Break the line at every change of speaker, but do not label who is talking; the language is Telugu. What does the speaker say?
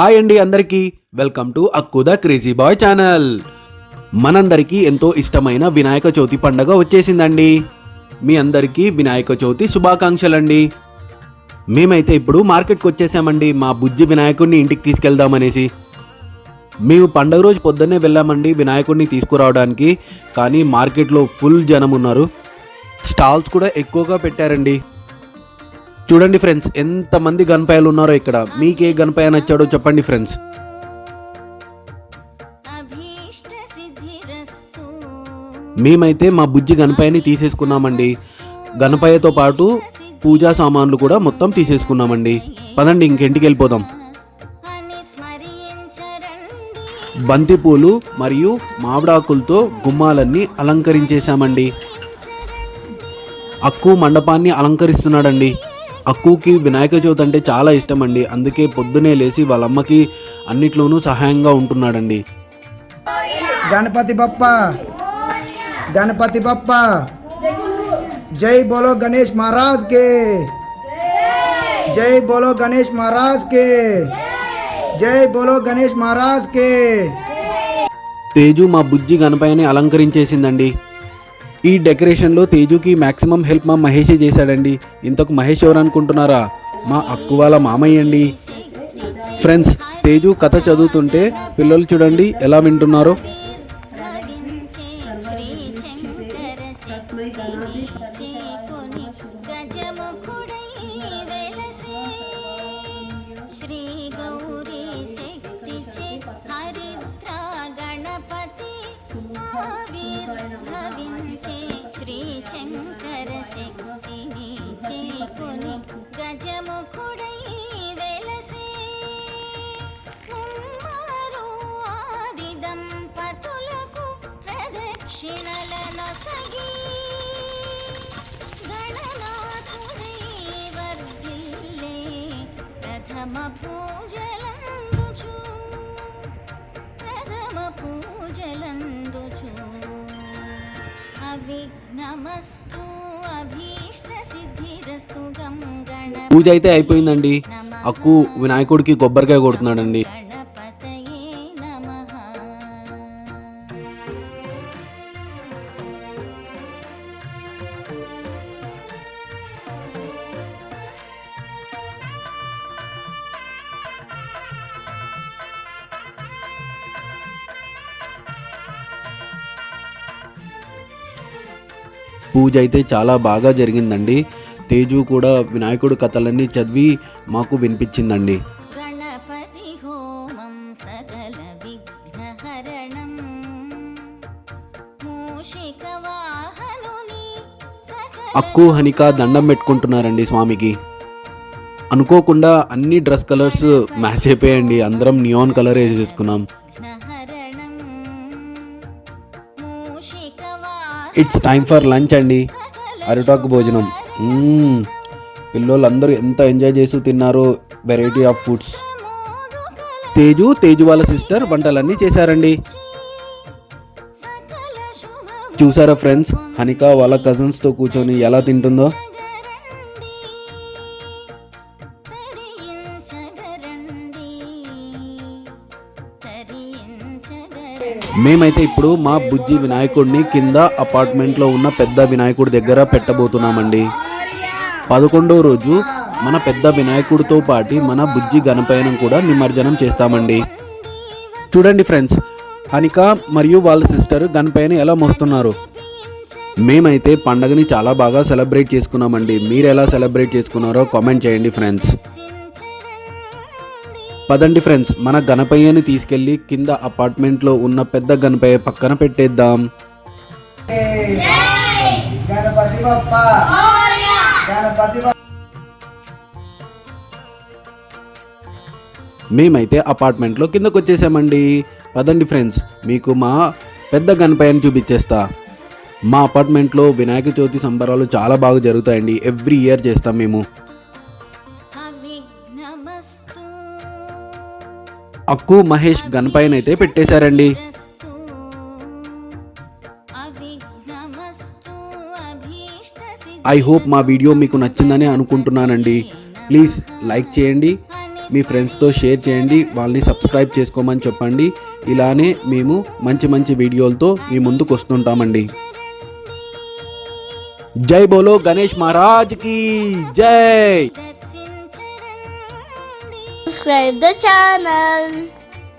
హాయ్ అండి అందరికీ. వెల్కమ్ టు అక్కుద క్రేజీ బాయ్ ఛానల్. మనందరికీ ఎంతో ఇష్టమైన వినాయక చవితి పండగ వచ్చేసిందండి. మీ అందరికీ వినాయక చవితి శుభాకాంక్షలండి. మేమైతే ఇప్పుడు మార్కెట్కి వచ్చేసామండి. మా బుజ్జి వినాయకుడిని ఇంటికి తీసుకెళ్దామనేసి. మేము పండగ రోజు పొద్దున్నే వెళ్ళామండి వినాయకుడిని తీసుకురావడానికి. కానీ మార్కెట్లో ఫుల్ జనం ఉన్నారు. స్టాల్స్ కూడా ఎక్కువగా పెట్టారండి. చూడండి ఫ్రెండ్స్ ఎంతమంది గణపాయలు ఉన్నారో ఇక్కడ. మీకు ఏ గణపాయ నచ్చాడో చెప్పండి ఫ్రెండ్స్ మేమైతే మా బుజ్జి గణపాయని తీసేసుకున్నామండి. గణపాయతో పాటు పూజా సామాన్లు కూడా మొత్తం తీసేసుకున్నామండి. పదండి ఇంకెంటికి వెళ్ళిపోదాం. బంతిపూలు మరియు మామిడాకులతో గుమ్మాలన్నీ అలంకరించేశామండి. అక్కు మండపాన్ని అలంకరిస్తున్నాడండి. అక్కుకి వినాయక చవితి అంటే చాలా ఇష్టం అండి అందుకే పొద్దునే లేచి వాళ్ళమ్మకి అన్నిట్లోనూ సహాయంగా ఉంటున్నాడండి.
గణపతి బప్ప గణపతి బప్ప. జై బోలో గణేష్ మహారాజ్ కే జై బోలో గణేష్ మహారాజ్ కే జై బోలో గణేష్ మహారాజ్ కే
తేజు మా బుజ్జి గణపయ్యని అలంకరించేసిందండి. ఈ డెకరేషన్లో తేజుకి మ్యాక్సిమం హెల్ప్ మా మహేషే చేశాడండి. ఇంతకు మహేష్ ఎవరు అనుకుంటున్నారా? మా అక్కు వాళ్ళ మామయ్య అండి. ఫ్రెండ్స్ తేజు కథ చదువుతుంటే పిల్లలు చూడండి ఎలా వింటున్నారో. పూజ అయితే అయిపోయిందండి. అక్కు వినాయకుడికి కొబ్బరికాయ కొడుతున్నాడండి. పూజ అయితే చాలా బాగా జరిగిందండి. తేజు కూడా వినాయకుడు కథలన్నీ చదివి మాకు వినిపించిందండి. అక్కు హనిక దండం పెట్టుకుంటున్నారండి స్వామికి. అనుకోకుండా అన్ని డ్రెస్ కలర్స్ మ్యాచ్ అయిపోయాయండి. అందరం నియాన్ కలర్ వేసేసుకున్నాం. ఇట్స్ టైం ఫర్ లంచ్ అండి. అరిటాకు భోజనం. మ్మ్. పిల్లోళ్ళందరూ ఎంత ఎంజాయ్ చేస్తూ తిన్నారో variety of foods Teju Teju వాళ్ళ సిస్టర్ వంటలన్నీ చేశారండి. చూసారా ఫ్రెండ్స్ హనిక వాళ్ళ కజిన్స్తో కూర్చొని ఎలా తింటుందో? మేమైతే ఇప్పుడు మా బుజ్జి వినాయకుడిని కింద అపార్ట్మెంట్లో ఉన్న పెద్ద వినాయకుడి దగ్గర పెట్టబోతున్నామండి. పదకొండో రోజు మన పెద్ద వినాయకుడితో పాటి మన బుజ్జి గణపయనం కూడా నిమజ్జనం చేస్తామండి. చూడండి ఫ్రెండ్స్ హనిక మరియు వాళ్ళ సిస్టర్ గణపయ్యని ఎలా మోస్తున్నారు? మేమైతే పండగని చాలా బాగా సెలబ్రేట్ చేసుకున్నామండి. మీరు ఎలా సెలబ్రేట్ చేసుకున్నారో కామెంట్ చేయండి ఫ్రెండ్స్ పదండి ఫ్రెండ్స్ మన గణపయ్యని తీసుకెళ్ళి కింద అపార్ట్మెంట్లో ఉన్న పెద్ద గణపయ్య పక్కన పెట్టేద్దాం. మేమైతే అపార్ట్మెంట్లో కిందకు వచ్చేసామండి పదండి ఫ్రెండ్స్ మీకు మా పెద్ద గణపయ్యని చూపించేస్తా. మా అపార్ట్మెంట్లో వినాయక చవితి సంబరాలు చాలా బాగా జరుగుతాయండి. ఎవ్రీ ఇయర్ చేస్తాం మేము. అక్కు మహేష్ గణపయ్యని అయితే పెట్టేశారండి. ఐ హోప్ మా వీడియో మీకు నచ్చిందని అనుకుంటున్నానండి. ప్లీజ్ లైక్ చేయండి.
మీ ఫ్రెండ్స్తో షేర్ చేయండి. వాళ్ళని సబ్స్క్రైబ్ చేసుకోమని చెప్పండి. ఇలానే మేము మంచి మంచి వీడియోలతో మీ ముందుకు వస్తుంటామండి. జై బోలో గణేష్ మహారాజ్కి జై!
Subscribe the channel